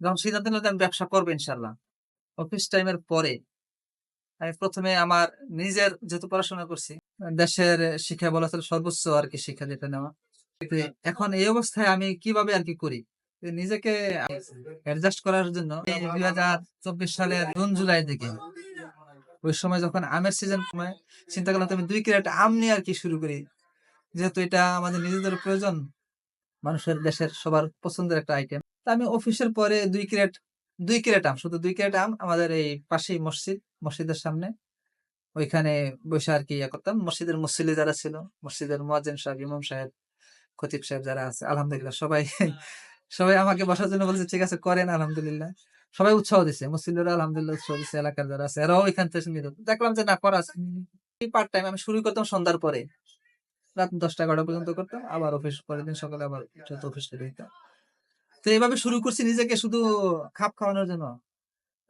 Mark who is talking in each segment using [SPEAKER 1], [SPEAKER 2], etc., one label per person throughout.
[SPEAKER 1] যখন সিদ্ধান্ত নিলাম আমি ব্যবসা করব ইনশাল্লাহ অফিস টাইমের পরে আমি প্রথমে আমার নিজের যেহেতু পড়াশোনা করছি, দেশের শিক্ষা বলা চলে সর্বোচ্চ আর কি শিক্ষা যেটা নেওয়া। এখন এই অবস্থায় আমি কীভাবে আর কি করি? নিজেকে অ্যাডজাস্ট করার জন্য দুই হাজার চব্বিশ সালের জুন, জুলাই দিকে ওই সময় যখন আমের সিজন সময় চিন্তা করলাম আমি দুই ক্যারেট আম নিয়ে আর কি শুরু করি। যেহেতু এটা আমাদের নিজেদের প্রয়োজন, মানুষের দেশের সবার পছন্দের একটা আইটেম তা আমি অফিসের পরে দুই ক্রেট দুই ক্রেট আম শুধু দুই ক্রেট আম আমাদের এই পাশেই মসজিদ মসজিদের সামনে। ওইখানে বসে আর কি ইয়ে করতাম। মসজিদের মুসল্লি যারা ছিল মসজিদের মোয়াজ্জেন সাহেব ইমাম সাহেব খতিব সাহেব যারা আছে আলহামদুলিল্লাহ সবাই সবাই আমাকে বসার জন্য বলছে ঠিক আছে করেন আলহামদুলিল্লাহ। সবাই উৎসাহ দিছে মুসলিমরা আলহামদুলিল্লাহ উৎসাহ দিছে এলাকার যারা আছে এরাও এখান থেকে দেখলাম যে না করা আছে। পার্ট টাইম আমি শুরু করতাম সন্ধ্যার পরে। রাত দশটা এগারোটা পর্যন্ত করতাম। আবার অফিস পরের দিন সকালে আবার অফিস থেকে দিতাম। তো এইভাবে শুরু করছি নিজেকে শুধু খাপ খাওয়ানোর জন্য,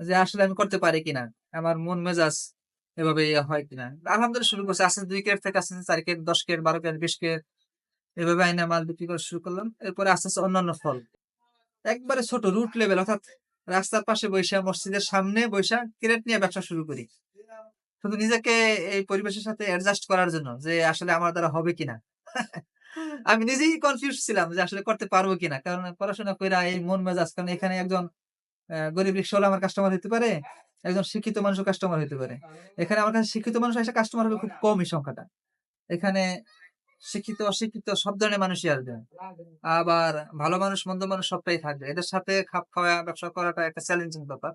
[SPEAKER 1] যে আসলে আমি করতে পারি কিনা, আমার মন মেজাজ এভাবে ইয়ে হয় কিনা। আলহামদুলিল্লাহ শুরু করছি আস্তে দুই কেট থেকে আস্তে আস্তে চার কেট দশ কেট বারো কেট বিশ কেট এভাবে আইনা মাল বিক্রি করা শুরু করলাম। এরপরে আস্তে আস্তে অন্যান্য ফল। একবারে ছোট রুট লেভেল অর্থাৎ রাস্তার পাশে বৈশা মসজিদের সামনে বৈশা ক্রেট নিয়ে ব্যবসা শুরু করি। শুধু নিজেকে এই পরিবেশের সাথে অ্যাডজাস্ট করার জন্য যে আসলে আমার দ্বারা হবে কিনা। আমি নিজেই কনফিউজ ছিলাম যে আসলে করতে পারব কিনা। কারণ পড়াশোনা কইরা এই মন মেজাজ, কারণ এখানে একজন গরিব রিক্সাওয়ালা আমার কাস্টমার হতে পারে, একজন শিক্ষিত মানুষও কাস্টমার হতে পারে। এখানে আমার কাছে শিক্ষিত মানুষ এসে কাস্টমার হবে খুব কমই সংখ্যাটা। এখানে শিক্ষিত, অশিক্ষিত সব ধরনের মানুষই আসবে। আবার ভালো মানুষ, মন্দ মানুষ সবটাই থাকবে। এদের সাথে খাপ খাওয়া, ব্যবসা করাটা একটা চ্যালেঞ্জিং ব্যাপার।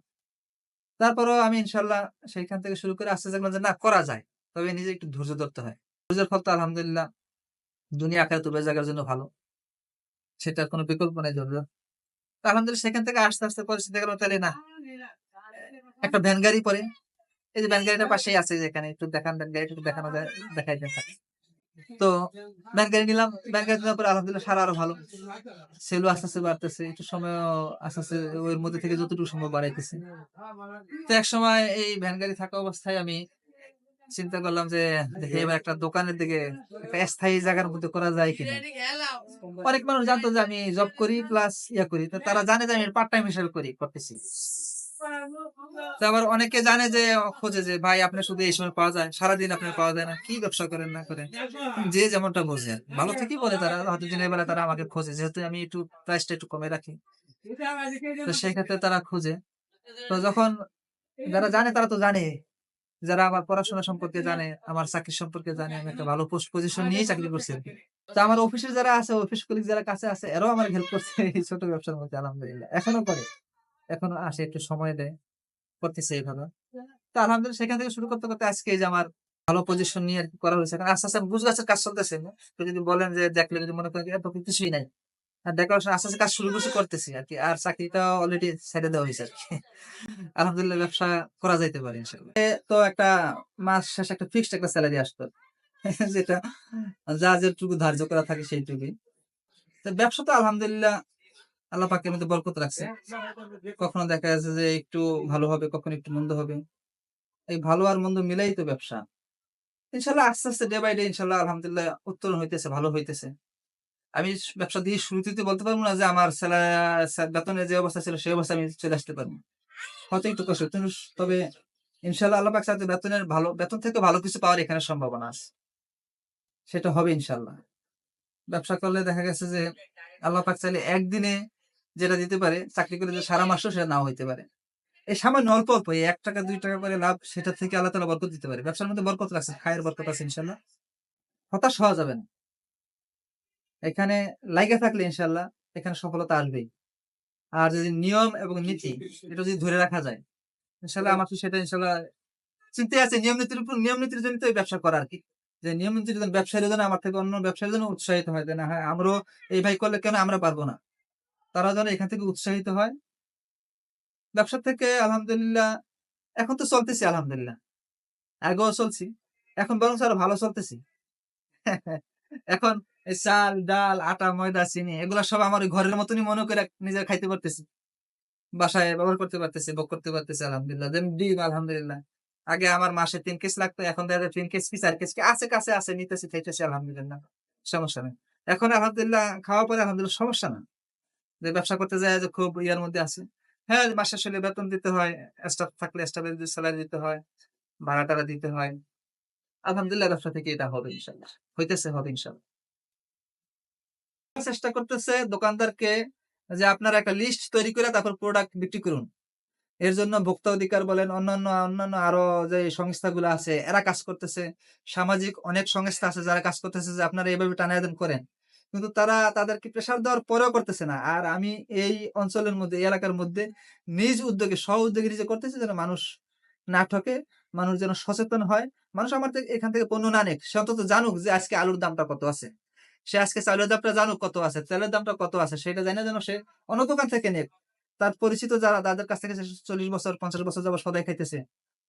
[SPEAKER 1] তারপরেও আমি ইনশাল্লাহ সেইখান থেকে শুরু করে আস্তে দেখলাম যে না, করা যায়। তবে নিজে একটু ধৈর্য ধরতে হয়। ধৈর্যের ফল তো আলহামদুলিল্লাহ দুনিয়া আকারে তো বেঁচে জায়গার জন্য ভালো। সেটার কোনো বিকল্প নেই তো আলহামদুলিল্লাহ সেখান থেকে আস্তে আস্তে পরে পরিস্থিতি গেল তাহলে না। একটা ভ্যান গাড়ি পরে। এই যে ভ্যান গাড়িটার পাশেই আছে যেখানে, একটু দেখান, ভ্যান গাড়ি একটু দেখানো যায়, দেখাই দেন তো ভ্যান গাড়ি নিলাম, ভ্যান গাড়ি নেওয়ার পরে আলহামদুলিল্লাহ সারা আরও ভালো। সেলও আস্তে আস্তে বাড়তেছে, একটু সময় আস্তে আস্তে ওর মধ্যে থেকে যতটুকু সম্ভব বাড়াইতেছে। তো এক সময় এই ভ্যান গাড়ি থাকা অবস্থায় আমি চিন্তা করলাম যে এবার একটা দোকানের দিকে একটা স্থায়ী জায়গার মধ্যে করা যায় কিনা। অনেক মানুষ জানতো যে আমি জব করি প্লাস ইয়া করি তো তারা জানে যে আমি পার্ট টাইম হিসেবে করি করতেছি। আবার অনেকে জানে যে খোঁজে যে ভাই আপনি শুধু এই সময় পাওয়া যায় সারাদিন আপনার পাওয়া যায় না কি ব্যবসা করেন না করেন? যে যেমনটা বোঝে। ভালো থেকেই বলে তারা হয়তো দিনের বেলা তারা আমাকে খোঁজে যেহেতু আমি একটু প্রাইসটা একটু কমে রাখি। তো সেই ক্ষেত্রে তারা খোঁজে। তো যখন যারা জানে তারা তো জানে। যারা আমার পড়াশোনা সম্পর্কে জানে, আমার চাকরি সম্পর্কে জানে, আমি একটা ভালো পোস্ট পজিশন নিয়েই চাকরি করছি। তো আমার অফিসের যারা আছে অফিস কলিগ যারা কাছে আছে, এরাও আমার হেল্প করছে এই ছোট ব্যবসার মধ্যে, আলহামদুলিল্লাহ। এখনও করে, এখনও আসে, একটু সময় দেয়, করতেছে এইভাবে। তো আলহামদুলিল্লাহ, সেখান থেকে শুরু করতে করতে আজকে যে আমার ভালো পজিশন নিয়ে আর কি করা হয়েছে। কারণ আস্তে আস্তে গুজ গাছের কাজ চলতেছে। যদি বলেন যে দেখলে যদি মনে করেন এত কিছুই নাই। ডেকোরেশন আস্তে আস্তে কাজ শুরু করছি করতেছি আর কি। আর চাকরিটা অলরেডি ছেড়ে দেওয়া হয়েছে আর কি। আলহামদুলিল্লাহ ব্যবসা করা যাইতে পারে ইনশাল্লাহ তো একটা মাস শেষে একটা ফিক্সড একটা স্যালারি আসতো। যেটা যা যেটুকু ধার্য করা থাকে সেইটুকুই। তো ব্যবসা তো আলহামদুলিল্লাহ আল্লাহ পাকের মধ্যে বরকত রাখছে। কখনো দেখা যাচ্ছে যে একটু ভালো হবে কখনো একটু মন্দ হবে। এই ভালো আর মন্দ মিলাই তো ব্যবসা। ইনশাল্লাহ আস্তে আস্তে ডে বাই ডে ইনশাল্লাহ আলহামদুলিল্লাহ উত্তরণ হইতেছে ভালো হইতেছে। আমি ব্যবসা দিয়ে শুরুতে বলতে পারব না যে আমার বেতনের যে অবস্থা ছিল সেই অবস্থা আমি চলে আসতে পারব। হয়তো একটু কষ্ট। তবে ইনশাল্লাহ আল্লাহ পাক বেতনের ভালো, বেতন থেকে ভালো কিছু পাওয়ার এখানে সম্ভাবনা আছে। সেটা হবে ইনশাল্লাহ। ব্যবসা করলে দেখা গেছে যে আল্লাহ পাক চাইলে একদিনে যেটা দিতে পারে, চাকরি করে যে সারা মাসও সেটা নাও হইতে পারে। এই সামান্য অল্প অল্প এক টাকা, দুই টাকা করে লাভ সেটা থেকে আল্লাহ তালা বরকত দিতে পারে। ব্যবসার মধ্যে বরকত রাখছে, খায়ের বরকত আছে ইনশাল্লাহ। হতাশ হওয়া যাবে না। এখানে লাইগা থাকলে ইনশাল্লাহ এখানে সফলতা আসবেই। আর যদি নিয়ম এবং নীতি এটা যদি ধরে রাখা যায় ইনশাল্লাহ আমার তো সেটা ইনশাল্লাহ চিন্তায় আছে নিয়ম নীতির উপর নিয়ম নীতির জন্য তো ব্যবসা করা আর কি। যে নিয়ম নীতির জন্য ব্যবসায়ীর জন্য আমার থেকে অন্য ব্যবসায়ীর জন্য উৎসাহিত হয় যে না হ্যাঁ আমরাও এই ভাই করলে কেন আমরা পারব না? তারা যেন এখান থেকে উৎসাহিত হয়। ব্যবসা থেকে আলহামদুলিল্লাহ এখন তো চলতেছি আলহামদুলিল্লাহ। আগেও চলছি এখন বরং আরও ভালো চলতেছি। এখন চাল, ডাল, আটা, ময়দা, চিনি, এগুলো সব আমার ঘরের মতনই মনে করে নিজের খাইতে পারতেছি। বাসায় ব্যবহার করতে পারতেছি, ভোগ করতে পারতেছি, আলহামদুলিল্লাহ। ডিম, আলহামদুলিল্লাহ। আগে আমার মাসে তিন কেস লাগতো, এখন দেখা যায় তিন কেস কি, চার কেস কি, আছে, কাছে, আছে, নিতেছি, খাইতেছি, আলহামদুলিল্লাহ। সমস্যা নেই। এখন আলহামদুলিল্লাহ খাওয়া পরে আলহামদুলিল্লাহ সমস্যা না। যে ব্যবসা করতে যায় যে খুব ইয়ার মধ্যে আছে। হ্যাঁ মাসের শেষে বেতন দিতে হয় স্টাফ থাকলে স্টাফের স্যালারি দিতে হয়, ভাড়া টাড়া দিতে হয়। আলহামদুলিল্লাহ ব্যবসা থেকে এটা হবে ইনশাল্লাহ। হইতেছে, হবে ইনশাল্লাহ। চেষ্টা করতেছে দোকানদারকে যে আপনারা একটা লিস্ট তৈরি করে তারপর প্রোডাক্ট বিক্রি করুন। এর জন্য ভোক্তা অধিকার বলেন, অন্যান্য অন্যান্য আরও যে সংস্থাগুলো আছে, এরা কাজ করতেছে। সামাজিক অনেক সংস্থা আছে যারা কাজ করতেছে যে আপনারা এইভাবে টানায়দান করেন। কিন্তু তারা তাদেরকে প্রেশার দেওয়ার পরেও করতেছে না। আর আমি এই অঞ্চলের মধ্যে, এই এলাকার মধ্যে নিজ উদ্যোগে স্ব উদ্যোগে নিজে করতেছি যেন মানুষ না ঠকে, মানুষ যেন সচেতন হয়। মানুষ আমার এখান থেকে পণ্য না নেক, সে অন্তত জানুক যে আজকে আলুর দামটা কত আছে। সে আজকে চালের দামটা জানুক কত আছে তেলের দামটা কত আছে, সেটা জানে যেন সে অন্য দোকান থেকে নেক। তার পরিচিত যারা, তাদের কাছ থেকে চল্লিশ বছর, পঞ্চাশ বছর যাবত সদাই খাইতেছে,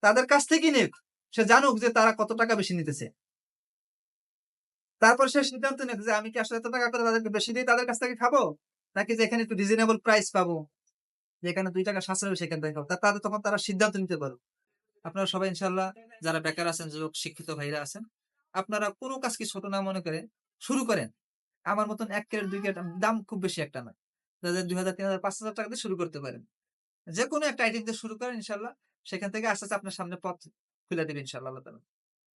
[SPEAKER 1] তাদের কাছ থেকেই নেক। সে জানুক যে তারা কত টাকা বেশি নিতেছে। তারপর সে সিদ্ধান্ত নেক যে আমি কি আসলে এত টাকা করে তাদেরকে বেশি দিয়ে তাদের কাছ থেকে খাব? নাকি যে এখানে একটু রিজনেবল প্রাইস পাবো? যেখানে দুই টাকা সাশ্রয় সেখান থেকে। খাব তাদের তখন তারা সিদ্ধান্ত নিতে পারো আপনারা সবাই ইনশাল্লাহ যারা বেকার আছেন, যুবক, শিক্ষিত ভাইরা আছেন, আপনারা কোনো কাজকে ছোট না মনে করে শুরু করেন। আমার মতন এক ক্যারেট দুই ক্যারেট দাম খুব বেশি একটা না যাদের দুই হাজার তিন হাজার পাঁচ হাজার টাকা দিয়ে শুরু করতে পারেন। যে কোনো একটা আইটেম দিয়ে শুরু করেন ইনশাল্লাহ। সেখান থেকে আস্তে আস্তে আপনার সামনে পথ খুলে দেবে ইনশাল্লাহ আল্লাহ।